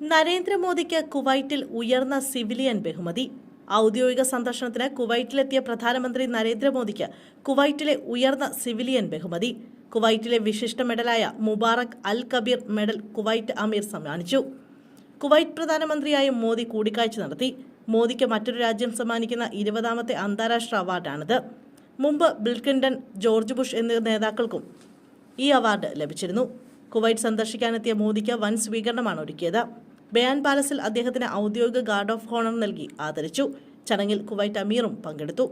നരേന്ദ്രമോദിക്ക് കുവൈറ്റിൽ ഉയർന്ന സിവിലിയൻ ബഹുമതി. ഔദ്യോഗിക സന്ദർശനത്തിന് കുവൈറ്റിലെത്തിയ പ്രധാനമന്ത്രി നരേന്ദ്രമോദിക്ക് കുവൈറ്റിലെ ഉയർന്ന സിവിലിയൻ ബഹുമതി. കുവൈറ്റിലെ വിശിഷ്ട മെഡലായ Mubarak Al Kabeer medal Kuwait അമീർ സമ്മാനിച്ചു. കുവൈറ്റ് പ്രധാനമന്ത്രിയായ മോദി കൂടിക്കാഴ്ച നടത്തി. മോദിക്ക് മറ്റൊരു രാജ്യം സമ്മാനിക്കുന്ന ഇരുപതാമത്തെ അന്താരാഷ്ട്ര അവാർഡാണിത്. മുമ്പ് ബിൽ ക്ലിന്റൺ ജോർജ് ബുഷ് എന്നീ നേതാക്കൾക്കും ഈ അവാർഡ് ലഭിച്ചിരുന്നു. കുവൈറ്റ് സന്ദർശിക്കാനെത്തിയ മോദിക്ക് വൻ സ്വീകരണമാണ് ഒരുക്കിയത്. ബയാൻ പാലസിൽ അദ്ദേഹത്തിന് ഔദ്യോഗിക ഗാർഡ് ഓഫ് ഹോണർ നൽകി ആദരിച്ചു. ചടങ്ങിൽ കുവൈറ്റ് അമീറും പങ്കെടുത്തു.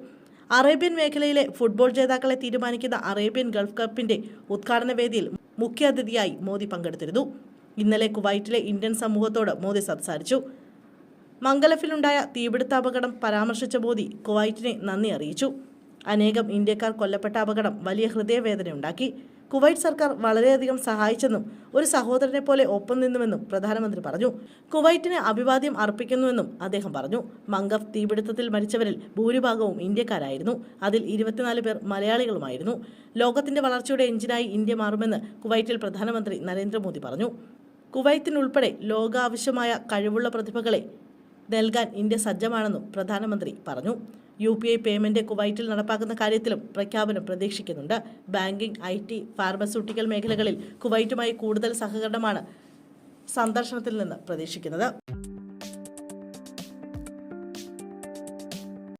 അറേബ്യൻ മേഖലയിലെ ഫുട്ബോൾ ജേതാക്കളെ തീരുമാനിക്കുന്ന അറേബ്യൻ ഗൾഫ് കപ്പിന്റെ ഉദ്ഘാടന വേദിയിൽ മുഖ്യാതിഥിയായി മോദി പങ്കെടുത്തിരുന്നു. ഇന്നലെ കുവൈറ്റിലെ ഇന്ത്യൻ സമൂഹത്തോട് മോദി സംസാരിച്ചു. മംഗലഫിലുണ്ടായ തീപിടുത്ത അപകടം പരാമർശിച്ച മോദി കുവൈറ്റിനെ നന്ദി അറിയിച്ചു. അനേകം ഇന്ത്യക്കാർ കൊല്ലപ്പെട്ട അപകടം വലിയ ഹൃദയവേദനയുണ്ടാക്കി. കുവൈറ്റ് സർക്കാർ വളരെയധികം സഹായിച്ചെന്നും ഒരു സഹോദരനെ പോലെ ഒപ്പം നിന്നുവെന്നും പ്രധാനമന്ത്രി പറഞ്ഞു. കുവൈറ്റിന് അഭിവാദ്യം അർപ്പിക്കുന്നുവെന്നും അദ്ദേഹം പറഞ്ഞു. മംഗഫ് തീപിടുത്തത്തിൽ മരിച്ചവരിൽ ഭൂരിഭാഗവും ഇന്ത്യക്കാരായിരുന്നു. അതിൽ ഇരുപത്തിനാല് പേർ മലയാളികളുമായിരുന്നു. ലോകത്തിന്റെ വളർച്ചയുടെ എഞ്ചിനായി ഇന്ത്യ മാറുമെന്ന് കുവൈറ്റിൽ പ്രധാനമന്ത്രി നരേന്ദ്രമോദി പറഞ്ഞു. കുവൈത്തിനുൾപ്പെടെ ലോകാവശ്യമായ കഴിവുള്ള പ്രതിഭകളെ നൽകാൻ ഇന്ത്യ സജ്ജമാണെന്നും പ്രധാനമന്ത്രി പറഞ്ഞു. യു പി ഐ പേയ്മെന്റ് കുവൈറ്റിൽ നടപ്പാക്കുന്ന കാര്യത്തിലും പ്രഖ്യാപനം പ്രതീക്ഷിക്കുന്നുണ്ട്. ബാങ്കിംഗ് ഐ ടി ഫാർമസ്യൂട്ടിക്കൽ മേഖലകളിൽ കുവൈറ്റുമായി കൂടുതൽ സഹകരണമാണ് സന്ദർശനത്തിൽ നിന്ന് പ്രതീക്ഷിക്കുന്നത്.